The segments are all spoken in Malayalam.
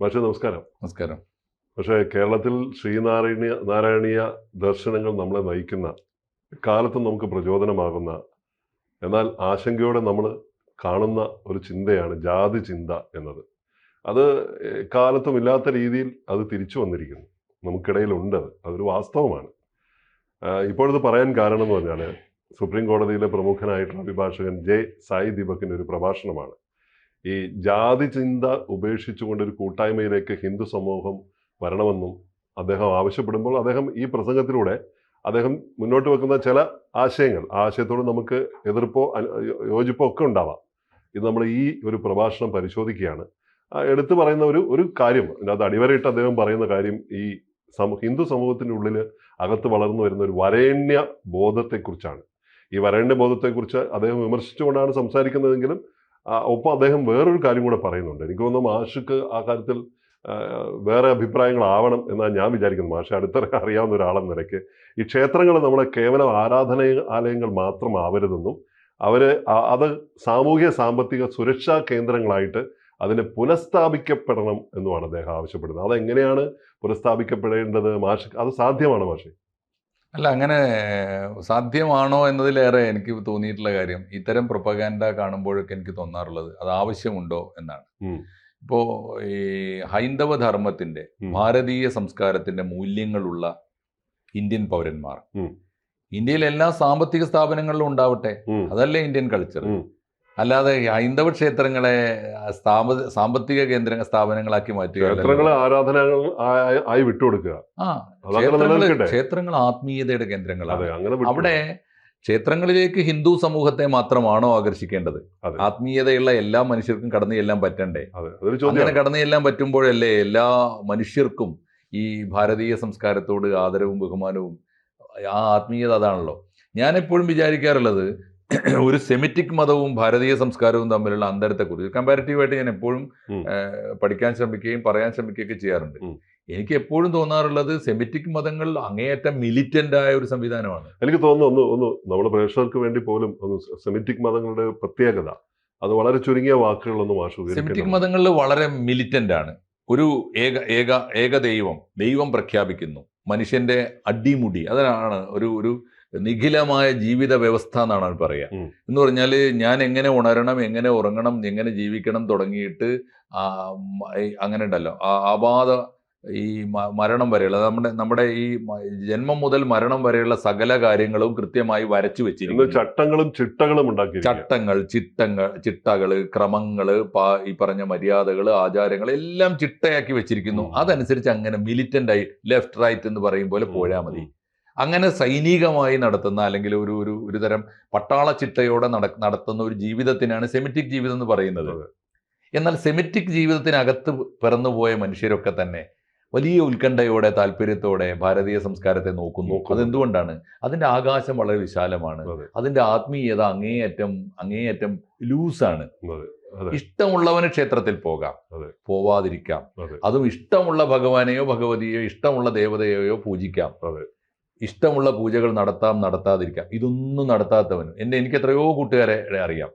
പക്ഷേ നമസ്കാരം. നമസ്കാരം. പക്ഷേ കേരളത്തിൽ ശ്രീനാരായണീയ നാരായണീയ ദർശനങ്ങൾ നമ്മളെ നയിക്കുന്ന കാലത്തും നമുക്ക് പ്രചോദനമാകുന്ന എന്നാൽ ആശങ്കയോടെ നമ്മൾ കാണുന്ന ഒരു ചിന്തയാണ് ജാതി ചിന്ത എന്നത്. അത് കാലത്തും ഇല്ലാത്ത രീതിയിൽ അത് തിരിച്ചു വന്നിരിക്കുന്നു. നമുക്കിടയിലുണ്ട് അത്. അതൊരു വാസ്തവമാണ്. ഇപ്പോഴത് പറയാൻ കാരണം എന്ന് പറഞ്ഞാൽ സുപ്രീം കോടതിയിലെ പ്രമുഖനായിട്ടുള്ള അഭിഭാഷകൻ ജെ. സായി ദീപക്കിന്റെ ഒരു പ്രഭാഷണമാണ്. ഈ ജാതി ചിന്ത ഉപേക്ഷിച്ചുകൊണ്ട് ഒരു കൂട്ടായ്മയിലേക്ക് ഹിന്ദു സമൂഹം വരണമെന്നും അദ്ദേഹം ആവശ്യപ്പെടുമ്പോൾ അദ്ദേഹം ഈ പ്രസംഗത്തിലൂടെ അദ്ദേഹം മുന്നോട്ട് വെക്കുന്ന ചില ആശയങ്ങൾ ആശയത്തോട് നമുക്ക് എതിർപ്പോ യോജിപ്പോ ഒക്കെ ഉണ്ടാവാം. ഇത് നമ്മൾ ഈ ഒരു പ്രഭാഷണം പരിശോധിക്കുകയാണ്. എടുത്തു പറയുന്ന ഒരു ഒരു കാര്യം അതിനകത്ത് അടിവരയിട്ട് അദ്ദേഹം പറയുന്ന കാര്യം ഈ സമൂഹ ഹിന്ദു സമൂഹത്തിന്റെ ഉള്ളിൽ അകത്ത് വളർന്നു വരുന്ന ഒരു വരേണ്യ ബോധത്തെക്കുറിച്ചാണ്. ഈ വരേണ്യ ബോധത്തെക്കുറിച്ച് അദ്ദേഹം വിമർശിച്ചുകൊണ്ടാണ് സംസാരിക്കുന്നതെങ്കിലും ഒപ്പം അദ്ദേഹം വേറൊരു കാര്യം കൂടെ പറയുന്നുണ്ട്. എനിക്ക് തോന്നുന്നു മാഷക്ക് ആ കാര്യത്തിൽ വേറെ അഭിപ്രായങ്ങളാവണം എന്നാണ് ഞാൻ വിചാരിക്കുന്നത്. മാഷ അടുത്ത അറിയാവുന്ന ഒരാളെന്ന നിലയ്ക്ക്. ഈ ക്ഷേത്രങ്ങൾ നമ്മളെ കേവലം ആരാധന ആലയങ്ങൾ മാത്രമാവരുതെന്നും അവരെ ആ- അത് സാമൂഹ്യ സാമ്പത്തിക സുരക്ഷാ കേന്ദ്രങ്ങളായിട്ട് അതിനെ പുനഃസ്ഥാപിക്കപ്പെടണം എന്നുമാണ് അദ്ദേഹം ആവശ്യപ്പെടുന്നത്. അതെങ്ങനെയാണ് പുനഃസ്ഥാപിക്കപ്പെടേണ്ടത് മാഷ്? അത് സാധ്യമാണ് മാഷെ? അല്ല അങ്ങനെ സാധ്യമാണോ എന്നതിലേറെ എനിക്ക് തോന്നിയിട്ടുള്ള കാര്യം ഇത്തരം പ്രൊപ്പഗാൻഡ കാണുമ്പോഴൊക്കെ എനിക്ക് തോന്നാറുള്ളത് അത് ആവശ്യമുണ്ടോ എന്നാണ് ഇപ്പോ ഇപ്പോൾ ഈ ഹൈന്ദവ ധർമ്മത്തിന്റെ ഭാരതീയ സംസ്കാരത്തിന്റെ മൂല്യങ്ങളുള്ള ഇന്ത്യൻ പൗരന്മാർ. ഇന്ത്യയിലെ എല്ലാ സാമ്പത്തിക സ്ഥാപനങ്ങളിലും ഉണ്ടാവട്ടെ. അതല്ലേ ഇന്ത്യൻ കൾച്ചർ. അല്ലാതെ ഹൈന്ദവ ക്ഷേത്രങ്ങളെ സ്ഥാപ സാമ്പത്തിക കേന്ദ്ര സ്ഥാപനങ്ങളാക്കി മാറ്റുക ക്ഷേത്രങ്ങളെ ആരാധനകൾ ആയി- വിട്ടുകൊടുക്കുക. ക്ഷേത്രങ്ങൾ ആത്മീയതയുടെ കേന്ദ്രങ്ങളാണ്. അവിടെ ക്ഷേത്രങ്ങളിലേക്ക് ഹിന്ദു സമൂഹത്തെ മാത്രമാണോ ആകർഷിക്കേണ്ടത്? ആത്മീയതയുള്ള എല്ലാ മനുഷ്യർക്കും കടന്നു ചെല്ലാൻ പറ്റണ്ടേ അങ്ങനെ കടന്നു ചെല്ലാൻ പറ്റുമ്പോഴല്ലേ എല്ലാ മനുഷ്യർക്കും ഈ ഭാരതീയ സംസ്കാരത്തോട് ആദരവും ബഹുമാനവും ആ ആത്മീയത അതാണല്ലോ. ഞാനെപ്പോഴും വിചാരിക്കാറുള്ളത് ഒരു സെമിറ്റിക് മതവും ഭാരതീയ സംസ്കാരവും തമ്മിലുള്ള അന്തരത്തെക്കുറിച്ച് കമ്പാരിറ്റീവായിട്ട് ഞാൻ എപ്പോഴും പഠിക്കാൻ ശ്രമിക്കുകയും പറയാൻ ശ്രമിക്കുകയൊക്കെ ചെയ്യാറുണ്ട്. എനിക്ക് എപ്പോഴും തോന്നാറുള്ളത് സെമിറ്റിക് മതങ്ങൾ അങ്ങേയറ്റം മിലിറ്റന്റ് ആയ ഒരു സംവിധാനമാണ്. എനിക്ക് തോന്നുന്നു ഒന്ന് ഒന്ന് നമ്മുടെ പ്രേക്ഷകർക്ക് വേണ്ടി പോലും ഒന്ന് സെമിറ്റിക് മതങ്ങളുടെ പ്രത്യേകത. അത് വളരെ ചുരുങ്ങിയ വാക്കുകളൊന്നും മാഷ് സെമിറ്റിക് മതങ്ങളിൽ വളരെ മിലിറ്റന്റ് ആണ്. ഒരു ഏക ഏക ഏക ദൈവം ദൈവം പ്രഖ്യാപിക്കുന്നു. മനുഷ്യന്റെ അടിമുടി അതാണ് ഒരു ഒരു നിഖിലമായ ജീവിത വ്യവസ്ഥ എന്നാണ് അവൻ പറയുക. എന്ന് പറഞ്ഞാൽ ഞാൻ എങ്ങനെ ഉണരണം എങ്ങനെ ഉറങ്ങണം എങ്ങനെ ജീവിക്കണം തുടങ്ങിയിട്ട് അങ്ങനെ ഉണ്ടല്ലോ. ആ അപാത ഈ മരണം വരെയുള്ള നമ്മുടെ നമ്മുടെ ഈ ജന്മം മുതൽ മരണം വരെയുള്ള സകല കാര്യങ്ങളും കൃത്യമായി വരച്ചു വെച്ചിരിക്കുന്നു. ചട്ടങ്ങളും ചിട്ടകളും ഉണ്ടാക്കി ചട്ടങ്ങൾ ചിട്ടങ്ങൾ ചിട്ടകൾ ക്രമങ്ങൾ ഈ പറഞ്ഞ മര്യാദകൾ ആചാരങ്ങൾ എല്ലാം ചിട്ടയാക്കി വെച്ചിരിക്കുന്നു. അതനുസരിച്ച് അങ്ങനെ മിലിറ്റന്റ് ആയി ലെഫ്റ്റ് റൈറ്റ് എന്ന് പറയും പോലെ പോയാൽ മതി. അങ്ങനെ സൈനികമായി നടത്തുന്ന അല്ലെങ്കിൽ ഒരു ഒരു ഒരു തരം പട്ടാള ചിട്ടയോടെ നട നടത്തുന്ന ഒരു ജീവിതത്തിനാണ് സെമിറ്റിക് ജീവിതം എന്ന് പറയുന്നത്. എന്നാൽ സെമിറ്റിക് ജീവിതത്തിനകത്ത് പിറന്നുപോയ മനുഷ്യരൊക്കെ തന്നെ വലിയ ഉത്കണ്ഠയോടെ താല്പര്യത്തോടെ ഭാരതീയ സംസ്കാരത്തെ നോക്കുന്നു. അതെന്തുകൊണ്ടാണ്? അതിന്റെ ആകാശം വളരെ വിശാലമാണ്. അതിന്റെ അതിന്റെ ആത്മീയത അങ്ങേയറ്റം അങ്ങേയറ്റം ലൂസാണ്. ഇഷ്ടമുള്ളവന് ക്ഷേത്രത്തിൽ പോകാം. പോവാതിരിക്കാം. അതും. ഇഷ്ടമുള്ള ഭഗവാനെയോ ഭഗവതിയോ ഇഷ്ടമുള്ള ദേവതയെയോ പൂജിക്കാം. ഇഷ്ടമുള്ള പൂജകൾ നടത്താം നടത്താതിരിക്കാം. ഇതൊന്നും നടത്താത്തവന്. എന്നെ എനിക്ക് എത്രയോ കൂട്ടുകാരെ അറിയാം.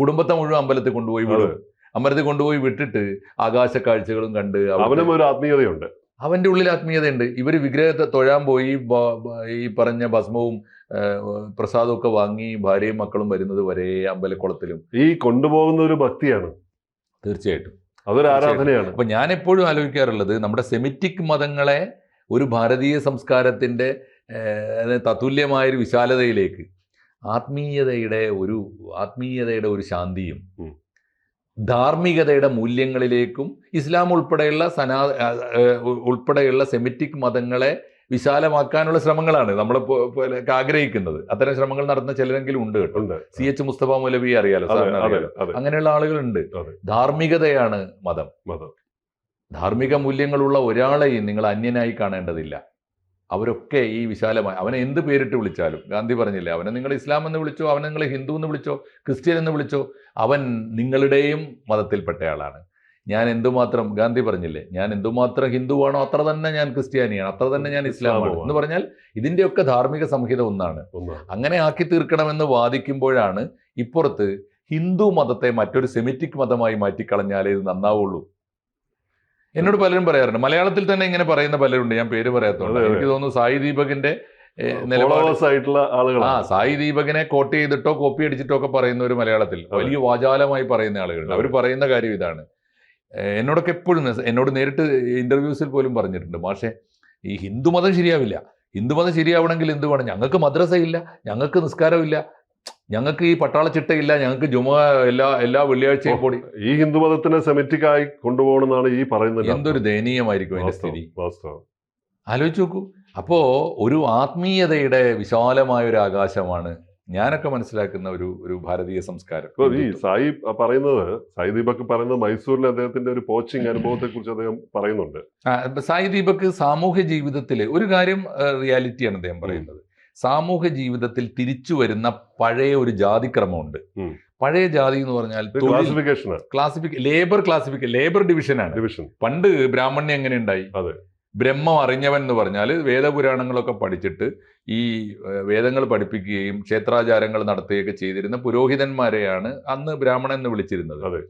കുടുംബത്തെ മുഴുവൻ അമ്പലത്തിൽ കൊണ്ടുപോയി വിടും. അമ്പലത്തിൽ കൊണ്ടുപോയി വിട്ടിട്ട് ആകാശ കാഴ്ചകളും കണ്ട് അവനും ഒരു ആത്മീയതയുണ്ട്. അവന്റെ ഉള്ളിൽ ആത്മീയതയുണ്ട്. ഇവർ വിഗ്രഹത്തെ തൊഴാൻ പോയി ഈ പറഞ്ഞ ഭസ്മവും പ്രസാദവും ഒക്കെ വാങ്ങി ഭാര്യയും മക്കളും വരുന്നത് വരെ അമ്പലക്കുളത്തിലും. ഈ കൊണ്ടുപോകുന്ന ഒരു ഭക്തിയാണ്. തീർച്ചയായിട്ടും. അതൊരു ആരാധനയാണ്. അപ്പൊ ഞാൻ എപ്പോഴും ആലോചിക്കാറുള്ളത് നമ്മുടെ സെമിറ്റിക് മതങ്ങളെ ഒരു ഭാരതീയ സംസ്കാരത്തിന്റെ ഒരു വിശാലതയിലേക്ക് ആത്മീയതയുടെ ഒരു ആത്മീയതയുടെ ഒരു ശാന്തിയും. ധാർമ്മികതയുടെ മൂല്യങ്ങളിലേക്കും ഇസ്ലാം ഉൾപ്പെടെയുള്ള സനാ ഉൾപ്പെടെയുള്ള സെമിറ്റിക് മതങ്ങളെ വിശാലമാക്കാനുള്ള ശ്രമങ്ങളാണ് നമ്മൾ ആഗ്രഹിക്കുന്നത്. അത്തരം ശ്രമങ്ങൾ നടത്തുന്ന ചിലരെങ്കിലും ഉണ്ട് കേട്ടോ. സി എച്ച് മുസ്തഫ മൗലവി അറിയാലോ അങ്ങനെയുള്ള ആളുകളുണ്ട്. ധാർമ്മികതയാണ് മതം. ധാർമ്മിക മൂല്യങ്ങളുള്ള ഒരാളെയും നിങ്ങൾ അന്യനായി കാണേണ്ടതില്ല. അവരൊക്കെ ഈ വിശാലമായ അവനെ എന്ത് പേരിട്ട് വിളിച്ചാലും ഗാന്ധി പറഞ്ഞില്ലേ അവനെ നിങ്ങൾ ഇസ്ലാം എന്ന് വിളിച്ചോ അവനെ നിങ്ങൾ ഹിന്ദു എന്ന് വിളിച്ചോ ക്രിസ്ത്യൻ എന്ന് വിളിച്ചോ അവൻ നിങ്ങളുടെയും മതത്തിൽപ്പെട്ടയാളാണ്. ഞാൻ എന്തുമാത്രം ഗാന്ധി പറഞ്ഞില്ലേ ഞാൻ എന്തുമാത്രം ഹിന്ദുവാണോ അത്ര തന്നെ ഞാൻ ക്രിസ്ത്യാനിയാണ് അത്ര തന്നെ ഞാൻ ഇസ്ലാമാണ് ആണ് എന്ന് പറഞ്ഞാൽ ഇതിന്റെയൊക്കെ ധാർമ്മിക സംഹിത ഒന്നാണ്. അങ്ങനെ ആക്കി തീർക്കണമെന്ന് വാദിക്കുമ്പോഴാണ് ഇപ്പുറത്ത് ഹിന്ദു മതത്തെ മറ്റൊരു സെമിറ്റിക് മതമായി മാറ്റിക്കളഞ്ഞാലേ ഇത് നന്നാവുള്ളൂ. എന്നോട് പലരും പറയാറുണ്ട്. മലയാളത്തിൽ തന്നെ ഇങ്ങനെ പറയുന്ന പലരുണ്ട്. ഞാൻ പേര് അതെ. എനിക്ക് തോന്നുന്നു സായി ദീപകിന്റെ ആളുകൾ ആ സായി ദീപകിനെ കോട്ട് ചെയ്തിട്ടോ കോപ്പി അടിച്ചിട്ടോ ഒക്കെ പറയുന്ന ഒരു മലയാളത്തിൽ വലിയ വാചാലമായി പറയുന്ന ആളുകളുണ്ട്. അവർ പറയുന്ന കാര്യം ഇതാണ്. എന്നോടൊക്കെ എപ്പോഴും എന്നോട് നേരിട്ട് ഇന്റർവ്യൂസിൽ പോലും പറഞ്ഞിട്ടുണ്ട്. പക്ഷേ ഈ ഹിന്ദുമതം ശരിയാവില്ല. ഹിന്ദുമതം ശരിയാവണമെങ്കിൽ എന്ത് വേണം? ഞങ്ങൾക്ക് മദ്രസയില്ല ഞങ്ങൾക്ക് നിസ്കാരമില്ല. ഞങ്ങൾക്ക് ഈ പട്ടാള ചിട്ടയില്ല ഞങ്ങൾക്ക് ജുമ എല്ലാ എല്ലാ വെള്ളിയാഴ്ചയും കൂടി. ഈ ഹിന്ദുമതത്തിനെ സെമിറ്റിക് സെമിറ്റിക്കായി കൊണ്ടുപോകണമെന്നാണ് ഈ പറയുന്നത്. എന്തൊരു ദയനീയമായിരിക്കും അതിന്റെ സ്ഥിതി. ആലോചിച്ച് നോക്കൂ. അപ്പോ ഒരു ആത്മീയതയുടെ വിശാലമായ ഒരു ആകാശമാണ് ഞാനൊക്കെ മനസ്സിലാക്കുന്ന ഒരു ഒരു ഭാരതീയ സംസ്കാരം. ഈ സായി പറയുന്നത് സായി ദീപക് പറയുന്നത് മൈസൂരിലെ അദ്ദേഹത്തിന്റെ ഒരു കോച്ചിങ് അനുഭവത്തെ കുറിച്ച് അദ്ദേഹം പറയുന്നുണ്ട്. സായി ദീപക് സാമൂഹ്യ ജീവിതത്തിലെ ഒരു കാര്യം റിയാലിറ്റിയാണ് അദ്ദേഹം പറയുന്നത്. സാമൂഹ്യ ജീവിതത്തിൽ തിരിച്ചു വരുന്ന പഴയ ഒരു ജാതിക്രമമുണ്ട്. പഴയ ജാതി എന്ന് പറഞ്ഞാൽ ക്ലാസിഫിക്കേഷൻ ക്ലാസിഫിക്ക ലേബർ ക്ലാസിഫിക്ക ലേബർ ഡിവിഷനാണ് ഡിവിഷൻ പണ്ട് ബ്രാഹ്മണ്യം എങ്ങനെ ഉണ്ടായി? അതെ. ബ്രഹ്മം അറിഞ്ഞവൻ എന്ന് പറഞ്ഞാൽ വേദപുരാണങ്ങളൊക്കെ പഠിച്ചിട്ട് ഈ വേദങ്ങൾ പഠിപ്പിക്കുകയും ക്ഷേത്രാചാരങ്ങൾ നടത്തുകയൊക്കെ ചെയ്തിരുന്ന പുരോഹിതന്മാരെയാണ് അന്ന് ബ്രാഹ്മണൻ എന്ന് വിളിച്ചിരുന്നത്. അതെ.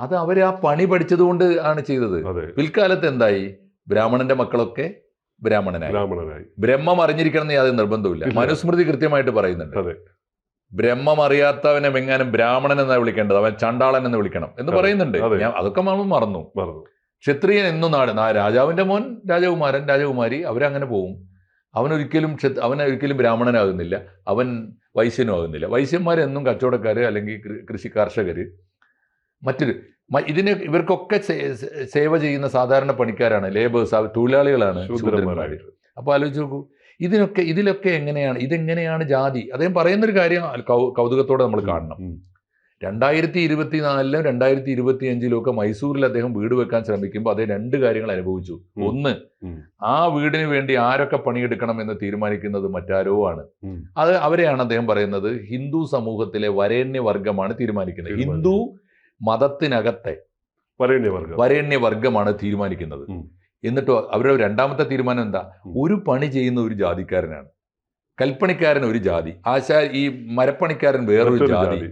അത് അവർ ആ പണി പഠിച്ചതുകൊണ്ട് ആണ് ചെയ്തത്. പിൽക്കാലത്ത് എന്തായി? ബ്രാഹ്മണന്റെ മക്കളൊക്കെ ബ്രാഹ്മണനായി. ബ്രാഹ്മണനായി. ബ്രഹ്മം അറിഞ്ഞിരിക്കണം എന്ന് യാതൊരു നിർബന്ധമില്ല മനുസ്മൃതി കൃത്യമായിട്ട് പറയുന്നുണ്ട്. അതെ. ബ്രഹ്മം അറിയാത്തവനെ എങ്ങാനും ബ്രാഹ്മണൻ എന്നാ വിളിക്കേണ്ടത്? അവൻ ചണ്ടാളൻ എന്ന് വിളിക്കണം എന്ന് പറയുന്നുണ്ട്. ഞാൻ അതൊക്കെ നമ്മൾ മറന്നു. മറന്നു. ക്ഷത്രിയൻ എന്നും നാട് രാജാവിന്റെ മോൻ രാജകുമാരൻ രാജകുമാരി അവരങ്ങനെ പോവും. അവനൊരിക്കലും ഒരിക്കലും ബ്രാഹ്മണനാകുന്നില്ല. അവൻ വൈശ്യനും ആകുന്നില്ല വൈശ്യന്മാരെന്നും കച്ചവടക്കാർ അല്ലെങ്കിൽ കൃഷി കർഷകർ മറ്റൊരു ഇതിന് ഇവർക്കൊക്കെ സേവ ചെയ്യുന്ന സാധാരണ പണിക്കാരാണ് ലേബേഴ്സ് തൊഴിലാളികളാണ് ശൂദ്രന്മാർ അപ്പോൾ അപ്പൊ ആലോചിച്ച് നോക്കൂ ഇതിനൊക്കെ ഇതിലൊക്കെ എങ്ങനെയാണ് ഇതെങ്ങനെയാണ് ജാതി? അദ്ദേഹം പറയുന്നൊരു കാര്യം കൗതുകത്തോടെ നമ്മൾ കാണണം. രണ്ടായിരത്തി ഇരുപത്തി നാലിലും രണ്ടായിരത്തി ഇരുപത്തി അഞ്ചിലും ഒക്കെ മൈസൂരിൽ അദ്ദേഹം വീട് വെക്കാൻ ശ്രമിക്കുമ്പോൾ അദ്ദേഹം രണ്ട് കാര്യങ്ങൾ അനുഭവിച്ചു. ഒന്ന് ആ വീടിന് വേണ്ടി ആരൊക്കെ പണിയെടുക്കണം എന്ന് തീരുമാനിക്കുന്നത് മറ്റാരോ ആണ്. അത് അവരെയാണ് അദ്ദേഹം പറയുന്നത് ഹിന്ദു സമൂഹത്തിലെ വരേണ്യ വർഗമാണ് തീരുമാനിക്കുന്നത്. ഹിന്ദു മതത്തിനകത്തെ വരേണ്യവർഗം വരേണ്യവർഗമാണ് തീരുമാനിക്കുന്നത്. എന്നിട്ട് അവരുടെ രണ്ടാമത്തെ തീരുമാനം എന്താ? ഒരു പണി ചെയ്യുന്ന ഒരു ജാതിക്കാരനാണ്. കൽപ്പണിക്കാരൻ ഒരു ജാതി ആശാ ഈ മരപ്പണിക്കാരൻ വേറൊരു ജാതി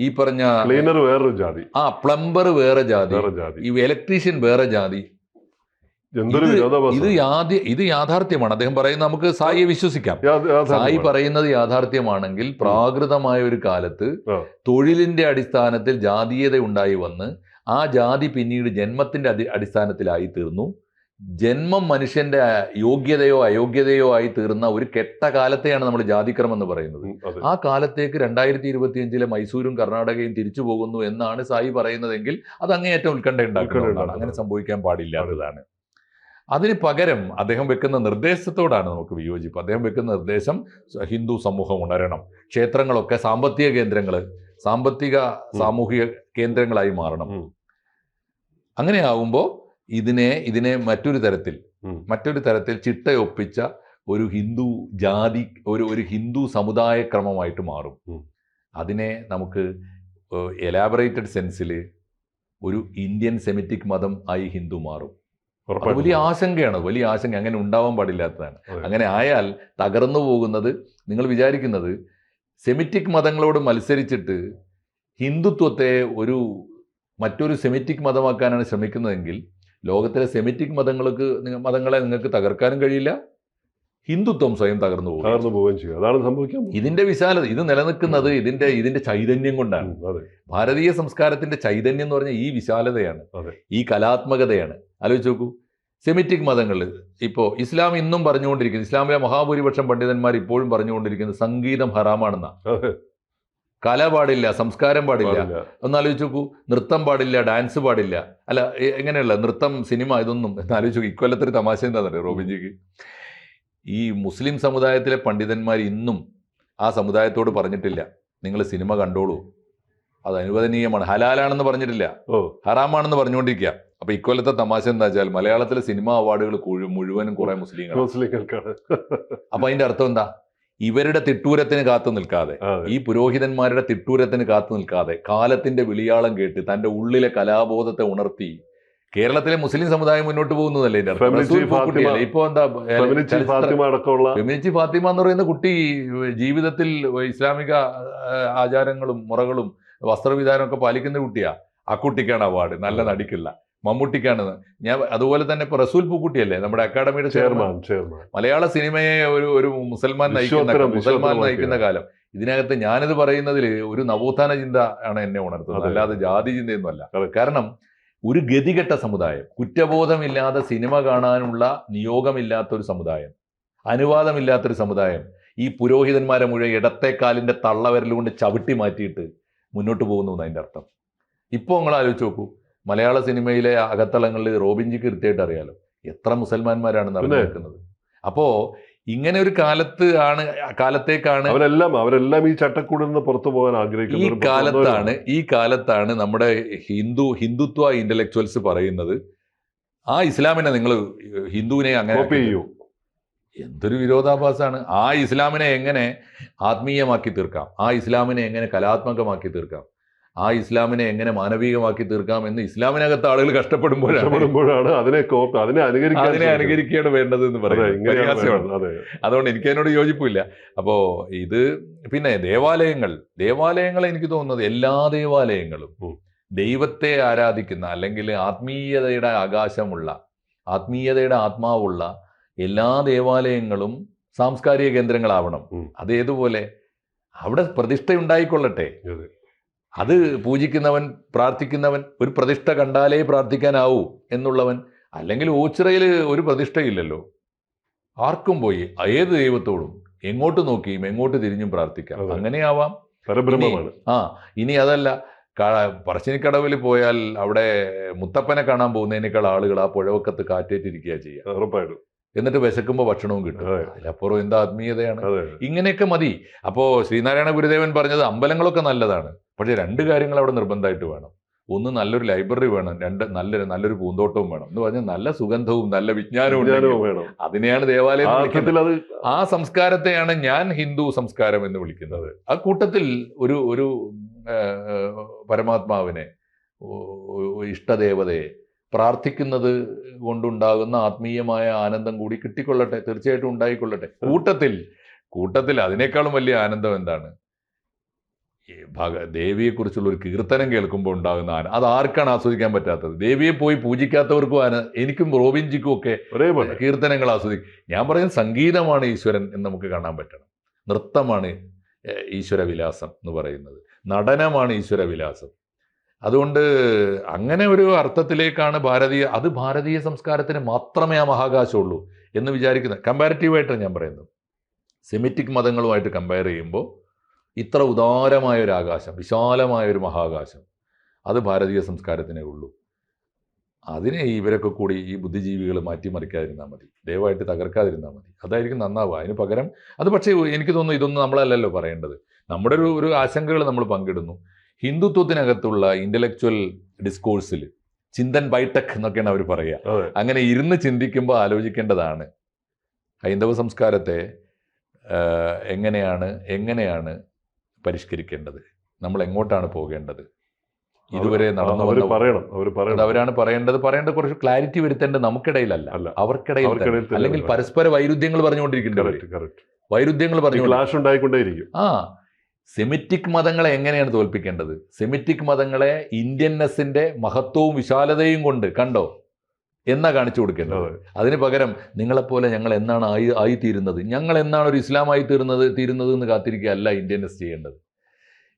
ഈ പറഞ്ഞ ക്ലീനർ വേറൊരു ജാതി. ആ പ്ലംബർ വേറെ ജാതി. ഈ ഇലക്ട്രീഷ്യൻ വേറെ ജാതി ഇത് യാദ്യ ഇത് യാഥാർത്ഥ്യമാണ്. അദ്ദേഹം പറയുന്നത് നമുക്ക് സായിയെ വിശ്വസിക്കാം. സായി പറയുന്നത് യാഥാർത്ഥ്യമാണെങ്കിൽ പ്രാകൃതമായ ഒരു കാലത്ത് തൊഴിലിന്റെ അടിസ്ഥാനത്തിൽ ജാതീയത ഉണ്ടായി വന്ന് ആ ജാതി പിന്നീട് ജന്മത്തിന്റെ അടി- അടിസ്ഥാനത്തിലായി തീർന്നു. ജന്മം മനുഷ്യന്റെ യോഗ്യതയോ അയോഗ്യതയോ ആയി തീർന്ന ഒരു കെട്ട കാലത്തെയാണ് നമ്മൾ ജാതിക്രമം എന്ന് പറയുന്നത്. ആ കാലത്തേക്ക് രണ്ടായിരത്തി ഇരുപത്തിയഞ്ചിലെ മൈസൂരും കർണാടകയും തിരിച്ചു പോകുന്നു എന്നാണ് സായി പറയുന്നതെങ്കിൽ അത് അങ്ങേയറ്റം ഉത്കണ്ഠ ഉണ്ടാക്കുന്നതാണ്. അങ്ങനെ സംഭവിക്കാൻ പാടില്ലാത്തതാണ്. അതിന് പകരം അദ്ദേഹം വെക്കുന്ന നിർദ്ദേശത്തോടാണ് നമുക്ക് വിയോജിപ്പ്. അദ്ദേഹം വെക്കുന്ന നിർദ്ദേശം ഹിന്ദു സമൂഹം ഉണരണം. ക്ഷേത്രങ്ങളൊക്കെ സാമ്പത്തിക കേന്ദ്രങ്ങൾ സാമ്പത്തിക സാമൂഹിക കേന്ദ്രങ്ങളായി മാറണം. അങ്ങനെ ആവുമ്പോൾ ഇതിനെ ഇതിനെ മറ്റൊരു തരത്തിൽ മറ്റൊരു തരത്തിൽ ചിട്ടയൊപ്പിച്ച ഒരു ഹിന്ദു ജാതി ഒരു ഒരു ഹിന്ദു സമുദായ ക്രമമായിട്ട് മാറും അതിനെ നമുക്ക് എലാബറേറ്റഡ് സെൻസിൽ ഒരു ഇന്ത്യൻ സെമിറ്റിക് മതം ആയി ഹിന്ദു മാറും. അത് വലിയ ആശങ്കയാണ്. വലിയ ആശങ്ക. അങ്ങനെ ഉണ്ടാവാൻ പാടില്ലാത്തതാണ്. അങ്ങനെ ആയാൽ തകർന്നു പോകുന്നത് നിങ്ങൾ വിചാരിക്കുന്നത് സെമിറ്റിക് മതങ്ങളോട് മത്സരിച്ചിട്ട് ഹിന്ദുത്വത്തെ ഒരു മറ്റൊരു സെമിറ്റിക് മതമാക്കാനാണ് ശ്രമിക്കുന്നതെങ്കിൽ ലോകത്തിലെ സെമിറ്റിക് മതങ്ങൾക്ക് മതങ്ങളെ നിങ്ങൾക്ക് തകർക്കാനും കഴിയില്ല. ഹിന്ദുത്വം സ്വയം തകർന്നു പോകും തകർന്നു പോവുകയും ചെയ്യും അതാണ് സംഭവിക്കാൻ പോകുന്നത്. ഇതിന്റെ വിശാലത ഇത് നിലനിൽക്കുന്നത് ഇതിന്റെ ഇതിന്റെ ചൈതന്യം കൊണ്ടാണ്. ഭാരതീയ സംസ്കാരത്തിന്റെ ചൈതന്യം എന്ന് പറഞ്ഞാൽ ഈ വിശാലതയാണ്. ഈ കലാത്മകതയാണ്. ആലോചിച്ച് നോക്കൂ. സെമിറ്റിക് മതങ്ങൾ ഇപ്പോൾ ഇസ്ലാം ഇന്നും പറഞ്ഞുകൊണ്ടിരിക്കുന്നത് ഇസ്ലാമിലെ മഹാഭൂരിപക്ഷം പണ്ഡിതന്മാർ ഇപ്പോഴും പറഞ്ഞുകൊണ്ടിരിക്കുന്നത് സംഗീതം ഹറാമാണെന്ന. കല പാടില്ല സംസ്കാരം പാടില്ല. പാടില്ല. ഒന്ന് ആലോചിച്ച് നോക്കൂ. നൃത്തം പാടില്ല ഡാൻസ് പാടില്ല. അല്ല എങ്ങനെയുള്ള നൃത്തം സിനിമ ഇതൊന്നും. എന്ന് ആലോചിച്ച് നോക്കൂ. ഇക്കൊല്ലത്തൊരു തമാശ എന്താണെന്നറിയോ റോബിൻജിക്ക്? ഈ മുസ്ലിം സമുദായത്തിലെ പണ്ഡിതന്മാർ ഇന്നും ആ സമുദായത്തോട് പറഞ്ഞിട്ടില്ല. നിങ്ങൾ സിനിമ കണ്ടോളൂ. അത് അനുവദനീയമാണ്. ഹലാലാണെന്ന് പറഞ്ഞിട്ടില്ല. ഓ. ഹറാമാണെന്ന് പറഞ്ഞുകൊണ്ടിരിക്കുക അപ്പൊ ഇക്കൊല്ലത്തെ തമാശ എന്താ വെച്ചാൽ മലയാളത്തിലെ സിനിമ അവാർഡുകൾ മുഴുവനും കുറെ മുസ്ലിം മുസ്ലിങ്ങൾക്കാണ്. അപ്പൊ അതിന്റെ അർത്ഥം എന്താ? ഇവരുടെ തിട്ടൂരത്തിന് കാത്തു നിൽക്കാതെ ഈ പുരോഹിതന്മാരുടെ തിട്ടൂരത്തിന് കാത്തു നിൽക്കാതെ കാലത്തിന്റെ വിളിയാളം കേട്ട് തന്റെ ഉള്ളിലെ കലാബോധത്തെ ഉണർത്തി കേരളത്തിലെ മുസ്ലിം സമുദായം മുന്നോട്ട് പോകുന്നതല്ലേ ഇപ്പൊ എന്താ ചരിത്ര- ഫാത്തിമ എന്ന് പറയുന്ന കുട്ടി ജീവിതത്തിൽ ഇസ്ലാമിക ആചാരങ്ങളും മുറകളും വസ്ത്രവിധാനമൊക്കെ ഒക്കെ പാലിക്കുന്ന കുട്ടിയാ. ആ കുട്ടിക്കാണ് അവാർഡ്. നല്ല നടിക്കുള്ള. മമ്മൂട്ടിക്കാണ് ഞാൻ അതുപോലെ തന്നെ ഇപ്പൊ റസൂൽ പൂക്കുട്ടിയല്ലേ നമ്മുടെ അക്കാഡമിയുടെ ചെയർമാൻ ചെയർമാൻ. മലയാള സിനിമയെ ഒരു ഒരു മുസൽമാൻ നയിക്കുന്ന മുസൽമാൻ. നയിക്കുന്ന കാലം. ഇതിനകത്ത് ഞാനിത് പറയുന്നതിൽ ഒരു നവോത്ഥാന ചിന്ത ആണ് എന്നെ ഉണർത്തുന്നത്. അല്ലാതെ ജാതി ചിന്തയൊന്നുമല്ല. കാരണം ഒരു ഗതികെട്ട സമുദായം കുറ്റബോധമില്ലാതെ സിനിമ കാണാനുള്ള നിയോഗമില്ലാത്ത ഒരു സമുദായം അനുവാദമില്ലാത്തൊരു സമുദായം ഈ പുരോഹിതന്മാരെ മുഴുവൻ ഇടത്തെ കാലിന്റെ തള്ളവിരൽ കൊണ്ട് ചവിട്ടി മാറ്റിയിട്ട് മുന്നോട്ട് പോകുന്നു അതിന്റെ അർത്ഥം. ഇപ്പോൾ നിങ്ങൾ ആലോചിച്ച് നോക്കൂ മലയാള സിനിമയിലെ അകത്തളങ്ങളിൽ റോബിൻജി കൃത്യമായിട്ട് അറിയാലോ. എത്ര മുസൽമാന്മാരാണ് നടന്നിരിക്കുന്നത്. അപ്പോ ഇങ്ങനെ ഒരു കാലത്ത് ആണ് കാലത്തേക്കാണ് അവരെല്ലാം അവരെല്ലാം ഈ ചട്ടക്കൂടിൽ നിന്ന് പുറത്തു പോകാൻ ഈ കാലത്താണ് ഈ കാലത്താണ് നമ്മുടെ ഹിന്ദു ഹിന്ദുത്വ ഇന്റലക്ച്വൽസ് പറയുന്നത് ആ ഇസ്ലാമിനെ നിങ്ങൾ ഹിന്ദുവിനെ അങ്ങനെ ചെയ്യൂ. എന്തൊരു വിരോധാഭാസമാണ്. ആ ഇസ്ലാമിനെ എങ്ങനെ ആത്മീയമാക്കി തീർക്കാം? ആ ഇസ്ലാമിനെ എങ്ങനെ കലാത്മകമാക്കി തീർക്കാം? ആ ഇസ്ലാമിനെ എങ്ങനെ മാനവികമാക്കി തീർക്കാം എന്ന് ഇസ്ലാമിനകത്ത് ആളുകൾ കഷ്ടപ്പെടുമ്പോഴാണ്. അതിനെ കോപ്പി അതിനെ അതിനെ. അനുകരിക്കുകയാണ് വേണ്ടത് എന്ന് പറയുന്നത്. അതുകൊണ്ട് എനിക്ക് അതിനോട് യോജിപ്പില്ല. അപ്പോ ഇത് പിന്നെ ദേവാലയങ്ങൾ ദേവാലയങ്ങൾ എനിക്ക് തോന്നുന്നത് എല്ലാ ദേവാലയങ്ങളും ദൈവത്തെ ആരാധിക്കുന്ന അല്ലെങ്കിൽ ആത്മീയതയുടെ ആകാശമുള്ള ആത്മീയതയുടെ ആത്മാവുള്ള എല്ലാ ദേവാലയങ്ങളും സാംസ്കാരിക കേന്ദ്രങ്ങളാവണം. അതേതുപോലെ അവിടെ പ്രതിഷ്ഠ ഉണ്ടായിക്കൊള്ളട്ടെ അതെ. പൂജിക്കുന്നവൻ പ്രാർത്ഥിക്കുന്നവൻ ഒരു പ്രതിഷ്ഠ കണ്ടാലേ പ്രാർത്ഥിക്കാനാവൂ എന്നുള്ളവൻ അല്ലെങ്കിൽ ഓച്ചിറയിൽ ഒരു പ്രതിഷ്ഠയില്ലല്ലോ. ആർക്കും പോയി ഏത് ദൈവത്തോടും എങ്ങോട്ട് നോക്കിയും എങ്ങോട്ട് തിരിഞ്ഞും പ്രാർത്ഥിക്കാം. അങ്ങനെയാവാം. പരബ്രഹ്മമാണ്. ആ ഇനി അതല്ല പറശ്ശിനിക്കടവിൽ പോയാൽ അവിടെ മുത്തപ്പനെ കാണാൻ പോകുന്നതിനേക്കാൾ ആളുകൾ ആ പുഴവക്കത്ത് കാറ്റേറ്റിരിക്കുക ചെയ്യുക. ഉറപ്പായിട്ടും. എന്നിട്ട് വിശക്കുമ്പോൾ ഭക്ഷണവും കിട്ടും. അതെ. അതിലപ്പുറം എന്താ ആത്മീയതയാണ്. ഇങ്ങനെയൊക്കെ മതി. അപ്പോൾ ശ്രീനാരായണ ഗുരുദേവൻ പറഞ്ഞത് അമ്പലങ്ങളൊക്കെ നല്ലതാണ്. പക്ഷേ രണ്ട് കാര്യങ്ങൾ അവിടെ നിർബന്ധമായിട്ട് വേണം. ഒന്ന് നല്ലൊരു ലൈബ്രറി വേണം രണ്ട് നല്ലൊരു നല്ലൊരു പൂന്തോട്ടവും വേണം. എന്ന് പറഞ്ഞാൽ നല്ല സുഗന്ധവും നല്ല വിജ്ഞാനവും വേണം. അതിനെയാണ് ദേവാലയം ആ സംസ്കാരത്തെയാണ് ഞാൻ ഹിന്ദു സംസ്കാരം എന്ന് വിളിക്കുന്നത്. ആ കൂട്ടത്തിൽ ഒരു ഒരു പരമാത്മാവിനെ ഇഷ്ടദേവതയെ പ്രാർത്ഥിക്കുന്നത് കൊണ്ടുണ്ടാകുന്ന ആത്മീയമായ ആനന്ദം കൂടി കിട്ടിക്കൊള്ളട്ടെ തീർച്ചയായിട്ടും ഉണ്ടായിക്കൊള്ളട്ടെ. കൂട്ടത്തിൽ കൂട്ടത്തിൽ അതിനേക്കാളും വലിയ ആനന്ദം എന്താണ്? ഭഗ ദേവിയെക്കുറിച്ചുള്ള ഒരു കീർത്തനം കേൾക്കുമ്പോൾ ഉണ്ടാകുന്ന ആന അത് ആർക്കാണ് ആസ്വദിക്കാൻ പറ്റാത്തത്? ദേവിയെ പോയി പൂജിക്കാത്തവർക്കും ആന എനിക്കും റോബിൻജിക്കും ഒക്കെ ഒരേപോലെ. കീർത്തനങ്ങൾ ആസ്വദിക്കും. ഞാൻ പറയുന്നത് സംഗീതമാണ് ഈശ്വരൻ എന്ന് നമുക്ക് കാണാൻ പറ്റണം. നൃത്തമാണ് ഈശ്വരവിലാസം എന്ന് പറയുന്നത്. നടനമാണ് ഈശ്വരവിലാസം. അതുകൊണ്ട് അങ്ങനെ ഒരു അർത്ഥത്തിലേക്കാണ് ഭാരതീയ അത് ഭാരതീയ സംസ്കാരത്തിന് മാത്രമേ ആ മഹാകാശമുള്ളൂ എന്ന് വിചാരിക്കുന്നത് കമ്പാരിറ്റീവായിട്ടാണ് ഞാൻ പറയുന്നത്. സെമിറ്റിക് മതങ്ങളുമായിട്ട് കമ്പയർ ചെയ്യുമ്പോൾ ഇത്ര ഉദാരമായ ഒരു ആകാശം വിശാലമായ ഒരു മഹാകാശം. അത് ഭാരതീയ സംസ്കാരത്തിനേ ഉള്ളൂ. അതിനെ ഇവരൊക്കെ കൂടി ഈ ബുദ്ധിജീവികൾ മാറ്റിമറിക്കാതിരുന്നാൽ മതി. ദയവായിട്ട് തകർക്കാതിരുന്നാൽ മതി. അതായിരിക്കും നന്നാവുക. അതിന് പകരം അത് പക്ഷേ എനിക്ക് തോന്നുന്നു ഇതൊന്നും നമ്മളല്ലല്ലോ പറയേണ്ടത്. നമ്മുടെ ഒരു ഒരു ആശങ്കകൾ നമ്മൾ പങ്കിടുന്നു. ഹിന്ദുത്വത്തിനകത്തുള്ള ഇന്റലക്ച്വൽ ഡിസ്കോഴ്സിൽ ചിന്തൻ ബൈടെക് എന്നൊക്കെയാണ് അവർ പറയുക. അങ്ങനെ ഇരുന്ന് ചിന്തിക്കുമ്പോൾ ആലോചിക്കേണ്ടതാണ് ഹൈന്ദവ സംസ്കാരത്തെ എങ്ങനെയാണ് എങ്ങനെയാണ് പരിഷ്കരിക്കേണ്ടത്. നമ്മൾ എങ്ങോട്ടാണ് പോകേണ്ടത് ഇതുവരെ നടന്നു പറയണം അവരാണ് പറയേണ്ടത്. പറയേണ്ട കുറച്ച് ക്ലാരിറ്റി വരുത്തേണ്ടത് നമുക്കിടയിലല്ല. അവർക്കിടയിൽ അല്ലെങ്കിൽ പരസ്പര വൈരുദ്ധ്യങ്ങൾ പറഞ്ഞുകൊണ്ടിരിക്കുന്നുണ്ട് വൈരുദ്ധ്യങ്ങൾ പറഞ്ഞു ക്ലാഷ് ഉണ്ടായിക്കൊണ്ടേയിരിക്കും. ആ സെമിറ്റിക് മതങ്ങളെ എങ്ങനെയാണ് തോൽപ്പിക്കേണ്ടത്? സെമിറ്റിക് മതങ്ങളെ ഇന്ത്യൻനെസിന്റെ മഹത്വവും വിശാലതയും കൊണ്ട് കണ്ടോ? എന്നാ കാണിച്ചു കൊടുക്കേണ്ടത്? അതെ. അതിന് പകരം നിങ്ങളെപ്പോലെ ഞങ്ങൾ എന്നാണ് ആയി ആയിത്തീരുന്നത്? ഞങ്ങൾ എന്നാണ് ഒരു ഇസ്ലാമായി തീരുന്നത് തീരുന്നത് എന്ന് കാത്തിരിക്കുക ഇന്ത്യൻസ് ചെയ്യേണ്ടത്.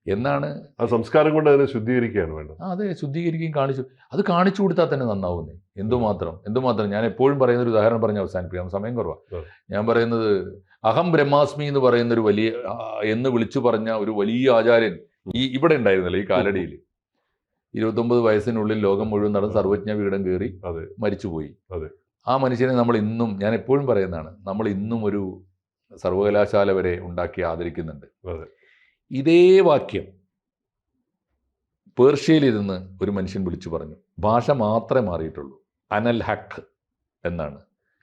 എന്നാണ് ആ സംസ്കാരം കൊണ്ട് അതിനെ ശുദ്ധീകരിക്കുകയാണ് വേണ്ടത്. അതെ ശുദ്ധീകരിക്കുകയും കാണിച്ചു അത് കാണിച്ചു കൊടുത്താൽ തന്നെ നന്നാവുന്നേ. എന്തുമാത്രം എന്തുമാത്രം? ഞാൻ എപ്പോഴും പറയുന്ന ഒരു ഉദാഹരണം പറഞ്ഞ് അവസാനിപ്പിക്കാം. സമയം കുറവാ. ഞാൻ പറയുന്നത് അഹം ബ്രഹ്മാസ്മി എന്ന് പറയുന്ന ഒരു വലിയ എന്ന് വിളിച്ചു പറഞ്ഞ ഒരു വലിയ ആചാര്യൻ ഈ ഇവിടെ ഉണ്ടായിരുന്നല്ലോ ഈ കാലടിയിൽ. ഇരുപത്തൊമ്പത് വയസ്സിനുള്ളിൽ ലോകം മുഴുവൻ നടന്ന് സർവജ്ഞ പീഠം കയറി. മരിച്ചുപോയി. ആ മനുഷ്യനെ നമ്മൾ ഇന്നും ഞാൻ എപ്പോഴും പറയുന്നതാണ് നമ്മൾ ഇന്നും ഒരു സർവകലാശാല വരെ ഉണ്ടാക്കി ആദരിക്കുന്നുണ്ട്. ഇതേ വാക്യം പേർഷ്യയിലിരുന്ന് ഒരു മനുഷ്യൻ വിളിച്ചു പറഞ്ഞു ഭാഷ മാത്രമേ മാറിയിട്ടുള്ളൂ അനൽ ഹക്ക് എന്നാണ്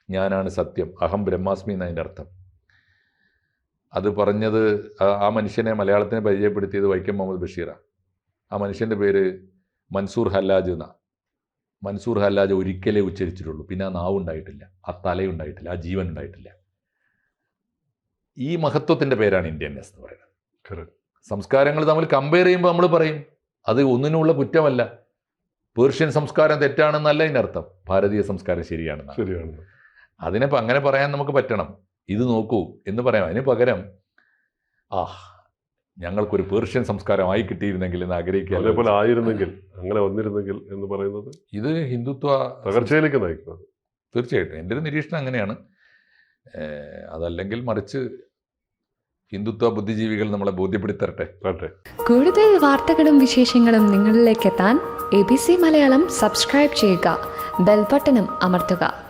ഞാനാണ് സത്യം അഹം ബ്രഹ്മാസ്മി എന്നതിന്റെ അർത്ഥം അത് പറഞ്ഞത് ആ- ആ മനുഷ്യനെ മലയാളത്തിനെ പരിചയപ്പെടുത്തിയത് വൈക്കം മുഹമ്മദ് ബഷീറാണ് ആ മനുഷ്യന്റെ പേര് മൻസൂർ ഹല്ലാജ് എന്ന. മൻസൂർ ഹല്ലാജ് ഒരിക്കലേ ഉച്ചരിച്ചിട്ടുള്ളൂ. പിന്നെ ആ നാവ് ഉണ്ടായിട്ടില്ല ആ തലയുണ്ടായിട്ടില്ല. ആ ജീവൻ ഉണ്ടായിട്ടില്ല ഈ മഹത്വത്തിന്റെ പേരാണ് ഇന്ത്യൻസ് എന്ന് പറയുന്നത്. സംസ്കാരങ്ങൾ തമ്മിൽ കമ്പയർ ചെയ്യുമ്പോൾ നമ്മൾ പറയും അത് ഒന്നിനുള്ള കുറ്റമല്ല. പേർഷ്യൻ സംസ്കാരം തെറ്റാണെന്നല്ല ഇതിനർത്ഥം. ഭാരതീയ സംസ്കാരം ശരിയാണെന്ന് ശരിയാണ്. അതിനെ അങ്ങനെ പറയാൻ നമുക്ക് പറ്റണം. ഇത് നോക്കൂ എന്ന് പറയാം. അതിന് പകരം ആ ഞങ്ങൾക്കൊരു പേർഷ്യൻ സംസ്കാരമായി കിട്ടിയിരുന്നെങ്കിൽ എന്ന് ആഗ്രഹിക്കുക അതേപോലെ ആയിരുന്നെങ്കിൽ അങ്ങനെ വന്നിരുന്നെങ്കിൽ എന്ന് പറയുന്നത് ഇത് ഹിന്ദുത്വ തകർച്ചയിലേക്ക് നയിക്കുന്നത് തീർച്ചയായിട്ടും. എന്റെ ഒരു നിരീക്ഷണം അങ്ങനെയാണ്. അതല്ലെങ്കിൽ മറിച്ച് ഹിന്ദുത്വ ബുദ്ധിജീവികൾ നമ്മളെ ബോധ്യപ്പെടുത്തരട്ടെ. കൂടുതൽ വാർത്തകളും വിശേഷങ്ങളും നിങ്ങളിലേക്ക് എത്താൻ A B C Malayalam subscribe ചെയ്യുക. ബെൽബട്ടനും അമർത്തുക.